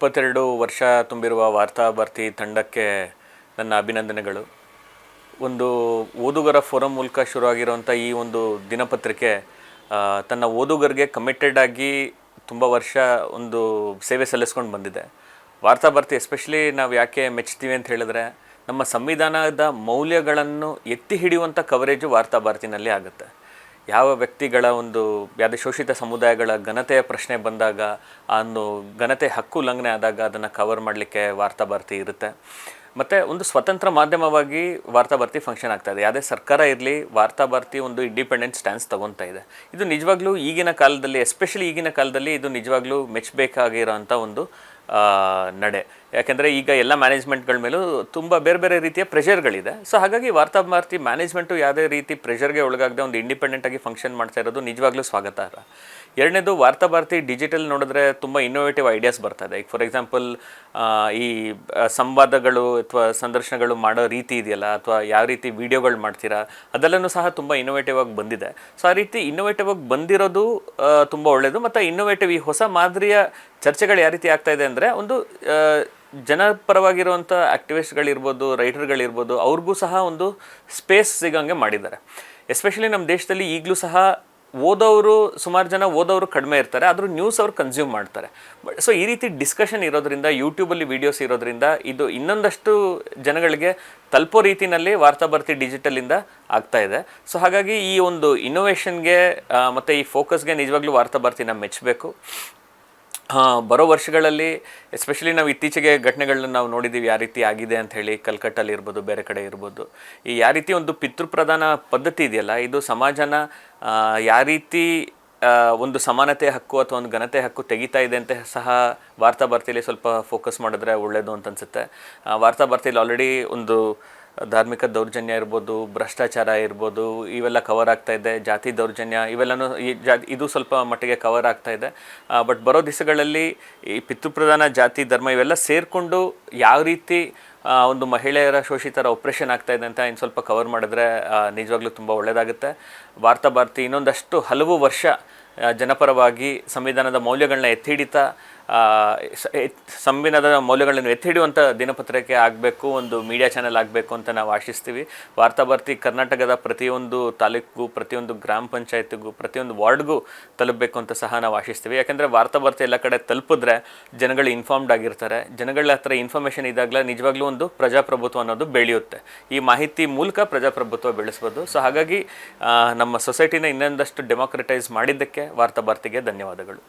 ಇಪ್ಪತ್ತೆರಡು ವರ್ಷ ತುಂಬಿರುವ ವಾರ್ತಾ ಭಾರತಿ ತಂಡಕ್ಕೆ ನನ್ನ ಅಭಿನಂದನೆಗಳು. ಒಂದು ಓದುಗರ ಫೋರಂ ಮೂಲಕ ಶುರುವಾಗಿರುವಂಥ ಈ ಒಂದು ದಿನಪತ್ರಿಕೆ ತನ್ನ ಓದುಗರಿಗೆ ಕಮಿಟೆಡ್ ಆಗಿ ತುಂಬ ವರ್ಷ ಒಂದು ಸೇವೆ ಸಲ್ಲಿಸ್ಕೊಂಡು ಬಂದಿದೆ. ವಾರ್ತಾ ಭಾರತಿ ಎಸ್ಪೆಷಲಿ ನಾವು ಯಾಕೆ ಮೆಚ್ತೀವಿ ಅಂತ ಹೇಳಿದ್ರೆ, ನಮ್ಮ ಸಂವಿಧಾನದ ಮೌಲ್ಯಗಳನ್ನು ಎತ್ತಿ ಹಿಡಿಯುವಂಥ ಕವರೇಜು ವಾರ್ತಾ ಭಾರತಿನಲ್ಲಿ ಆಗುತ್ತೆ. ಯಾವ ವ್ಯಕ್ತಿಗಳ ಒಂದು, ಯಾವುದೇ ಶೋಷಿತ ಸಮುದಾಯಗಳ ಘನತೆಯ ಪ್ರಶ್ನೆ ಬಂದಾಗ ಅನ್ನು ಘನತೆ ಹಕ್ಕು ಉಲ್ಲಂಘನೆ ಆದಾಗ ಅದನ್ನು ಕವರ್ ಮಾಡಲಿಕ್ಕೆ ವಾರ್ತಾ ಭಾರತಿ ಇರುತ್ತೆ. ಮತ್ತು ಒಂದು ಸ್ವತಂತ್ರ ಮಾಧ್ಯಮವಾಗಿ ವಾರ್ತಾ ಭಾರತಿ ಫಂಕ್ಷನ್ ಆಗ್ತಾ ಇದೆ. ಯಾವುದೇ ಸರ್ಕಾರ ಇರಲಿ ವಾರ್ತಾ ಭಾರತಿ ಒಂದು ಇಂಡಿಪೆಂಡೆಂಟ್ ಸ್ಟ್ಯಾನ್ಸ್ ತಗೊತಾ ಇದೆ. ಇದು ನಿಜವಾಗ್ಲೂ ಈಗಿನ ಕಾಲದಲ್ಲಿ ಎಸ್ಪೆಷಲಿ ಈಗಿನ ಕಾಲದಲ್ಲಿ ಇದು ನಿಜವಾಗ್ಲೂ ಮೆಚ್ಚಬೇಕಾಗಿರೋಂಥ ಒಂದು ನಡೆ. ಯಾಕೆಂದರೆ ಈಗ ಎಲ್ಲ ಮ್ಯಾನೇಜ್ಮೆಂಟ್ಗಳ ಮೇಲೂ ತುಂಬ ಬೇರೆ ಬೇರೆ ರೀತಿಯ ಪ್ರೆಷರ್ಗಳಿದೆ ಸೊ ಹಾಗಾಗಿ ವಾರ್ತಾ ಭಾರತಿ ಮ್ಯಾನೇಜ್ಮೆಂಟು ಯಾವುದೇ ರೀತಿ ಪ್ರೆಷರ್ಗೆ ಒಳಗಾಗದೆ ಒಂದು ಇಂಡಿಪೆಂಡೆಂಟ್ ಆಗಿ ಫಂಕ್ಷನ್ ಮಾಡ್ತಾ ಇರೋದು ನಿಜವಾಗ್ಲೂ ಸ್ವಾಗತಾರ್ಹ. ಎರಡನೇದು ವಾರ್ತಾ ಭಾರತಿ ಡಿಜಿಟಲ್ ನೋಡಿದ್ರೆ ತುಂಬ ಇನ್ನೋವೇಟಿವ್ ಐಡಿಯಾಸ್ ಬರ್ತದೆ ಈಗ ಫಾರ್ ಎಕ್ಸಾಂಪಲ್ ಈ ಸಂವಾದಗಳು ಅಥವಾ ಸಂದರ್ಶನಗಳು ಮಾಡೋ ರೀತಿ ಇದೆಯಲ್ಲ, ಅಥವಾ ಯಾವ ರೀತಿ ವಿಡಿಯೋಗಳು ಮಾಡ್ತೀರಾ, ಅದೆಲ್ಲನೂ ಸಹ ತುಂಬ ಇನ್ನೋವೇಟಿವ್ ಆಗಿ ಬಂದಿದೆ. ಸೊ ಆ ರೀತಿ ಇನ್ನೋವೇಟಿವ್ ಆಗಿ ಬಂದಿರೋದು ತುಂಬ ಒಳ್ಳೆಯದು ಮತ್ತು ಇನ್ನೋವೇಟಿವ್ ಈ ಹೊಸ ಮಾದರಿಯ ಚರ್ಚೆಗಳು ಯಾವ ರೀತಿ ಆಗ್ತಾ ಇದೆ ಅಂದರೆ ಒಂದು ಜನಪರವಾಗಿರುವಂಥ ಆ್ಯಕ್ಟಿವಿಸ್ಟ್ಗಳಿರ್ಬೋದು ರೈಟರ್ಗಳಿರ್ಬೋದು ಅವ್ರಿಗೂ ಸಹ ಒಂದು ಸ್ಪೇಸ್ ಸಿಗೋಂಗೆ ಮಾಡಿದ್ದಾರೆ. ಎಸ್ಪೆಷಲಿ ನಮ್ಮ ದೇಶದಲ್ಲಿ ಈಗಲೂ ಸಹ ಓದೋರು ಸುಮಾರು ಜನ ಓದೋರು ಕಡಿಮೆ ಇರ್ತಾರೆ, ಆದರೂ ನ್ಯೂಸ್ ಅವ್ರು ಕನ್ಸ್ಯೂಮ್ ಮಾಡ್ತಾರೆ. ಬಟ್ ಸೊ ಈ ರೀತಿ ಡಿಸ್ಕಷನ್ ಇರೋದ್ರಿಂದ ಯೂಟ್ಯೂಬಲ್ಲಿ ವೀಡಿಯೋಸ್ ಇರೋದ್ರಿಂದ, ಇದು ಇನ್ನೊಂದಷ್ಟು ಜನಗಳಿಗೆ ತಲುಪೋ ರೀತಿಯಲ್ಲಿ ವಾರ್ತಾ ಭಾರತಿ ಡಿಜಿಟಲಿಂದ ಆಗ್ತಾ ಇದೆ. ಸೊ ಹಾಗಾಗಿ ಈ ಒಂದು ಇನ್ನೋವೇಷನ್ಗೆ ಮತ್ತು ಈ ಫೋಕಸ್ಗೆ ನಿಜವಾಗ್ಲೂ ವಾರ್ತಾ ಭಾರತಿನ ಮೆಚ್ಚಬೇಕು. ಬರೋ ವರ್ಷಗಳಲ್ಲಿ ಎಸ್ಪೆಷಲಿ ನಾವು ಇತ್ತೀಚೆಗೆ ಘಟನೆಗಳನ್ನ ನಾವು ನೋಡಿದ್ದೀವಿ ಯಾವ ರೀತಿ ಆಗಿದೆ ಅಂತ ಹೇಳಿ, ಕಲ್ಕಟ್ಟಲ್ಲಿ ಇರ್ಬೋದು, ಬೇರೆ ಕಡೆ ಇರ್ಬೋದು. ಈ ಯಾವ ರೀತಿ ಒಂದು ಪಿತೃಪ್ರಧಾನ ಪದ್ಧತಿ ಇದೆಯಲ್ಲ, ಇದು ಸಮಾಜನ ಯಾವ ರೀತಿ ಒಂದು ಸಮಾನತೆ ಹಕ್ಕು ಅಥವಾ ಒಂದು ಘನತೆ ಹಕ್ಕು ತೆಗಿತಾ ಇದೆ ಅಂತ ಸಹ ವಾರ್ತಾ ಭಾರತಿಯಲ್ಲಿ ಸ್ವಲ್ಪ ಫೋಕಸ್ ಮಾಡಿದ್ರೆ ಒಳ್ಳೆಯದು ಅಂತ ಅನಿಸುತ್ತೆ. ವಾರ್ತಾ ಭಾರತಿಯಲ್ಲಿ ಆಲ್ರೆಡಿ ಒಂದು ಧಾರ್ಮಿಕ ದೌರ್ಜನ್ಯ ಇರ್ಬೋದು, ಭ್ರಷ್ಟಾಚಾರ ಇರ್ಬೋದು, ಇವೆಲ್ಲ ಕವರ್ ಆಗ್ತಾ ಇದೆ, ಜಾತಿ ದೌರ್ಜನ್ಯ ಇವೆಲ್ಲನೂ ಈ ಜಾ ಇದು ಸ್ವಲ್ಪ ಮಟ್ಟಿಗೆ ಕವರ್ ಆಗ್ತಾ ಇದೆ. ಬಟ್ ಬರೋ ದಿವಸಗಳಲ್ಲಿ ಈ ಪಿತೃಪ್ರಧಾನ ಜಾತಿ ಧರ್ಮ ಇವೆಲ್ಲ ಸೇರಿಕೊಂಡು ಯಾವ ರೀತಿ ಒಂದು ಮಹಿಳೆಯರ ಶೋಷಿತರ ಆಪ್ರೇಷನ್ ಆಗ್ತಾ ಇದೆ ಅಂತ ಇನ್ನು ಸ್ವಲ್ಪ ಕವರ್ ಮಾಡಿದ್ರೆ ನಿಜವಾಗ್ಲೂ ತುಂಬ ಒಳ್ಳೆಯದಾಗುತ್ತೆ ವಾರ್ತಾ ಭಾರತಿ ಇನ್ನೊಂದಷ್ಟು ಹಲವು ವರ್ಷ ಜನಪರವಾಗಿ ಸಂವಿಧಾನದ ಮೌಲ್ಯಗಳನ್ನ ಎತ್ತಿ ಹಿಡಿತಾ ಸಂವಿಧಾನದ ಮೌಲ್ಯಗಳನ್ನು ಎತ್ತಿ ಹಿಡಿಯುವಂಥ ದಿನಪತ್ರಿಕೆ ಆಗಬೇಕು, ಒಂದು ಮೀಡಿಯಾ ಚಾನೆಲ್ ಆಗಬೇಕು ಅಂತ ನಾವು ಆಶಿಸ್ತೀವಿ. ವಾರ್ತಾ ಭಾರತಿ ಕರ್ನಾಟಕದ ಪ್ರತಿಯೊಂದು ತಾಲೂಕಿಗೂ, ಪ್ರತಿಯೊಂದು ಗ್ರಾಮ ಪಂಚಾಯತ್ಗೂ, ಪ್ರತಿಯೊಂದು ವಾರ್ಡ್ಗೂ ತಲುಪಬೇಕು ಅಂತ ಸಹ ನಾವು ಆಶಿಸ್ತೀವಿ. ಯಾಕೆಂದರೆ ವಾರ್ತಾ ಭಾರತಿ ಎಲ್ಲ ಕಡೆ ತಲುಪಿದ್ರೆ ಜನಗಳು ಇನ್ಫಾರ್ಮ್ಡ್ ಆಗಿರ್ತಾರೆ. ಜನಗಳ ಹತ್ರ ಇನ್ಫಾರ್ಮೇಷನ್ ಇದ್ದಾಗಲೇ ನಿಜವಾಗ್ಲೂ ಒಂದು ಪ್ರಜಾಪ್ರಭುತ್ವ ಅನ್ನೋದು ಬೆಳೆಯುತ್ತೆ. ಈ ಮಾಹಿತಿ ಮೂಲಕ ಪ್ರಜಾಪ್ರಭುತ್ವ ಬೆಳೆಸ್ಬೋದು. ಸೊ ಹಾಗಾಗಿ ನಮ್ಮ ಸೊಸೈಟಿನ ಇನ್ನೊಂದಷ್ಟು ಡೆಮೋಕ್ರಟೈಸ್ ಮಾಡಿದ್ದಕ್ಕೆ ವಾರ್ತಾ ಭಾರತಿಗೆ ಧನ್ಯವಾದಗಳು.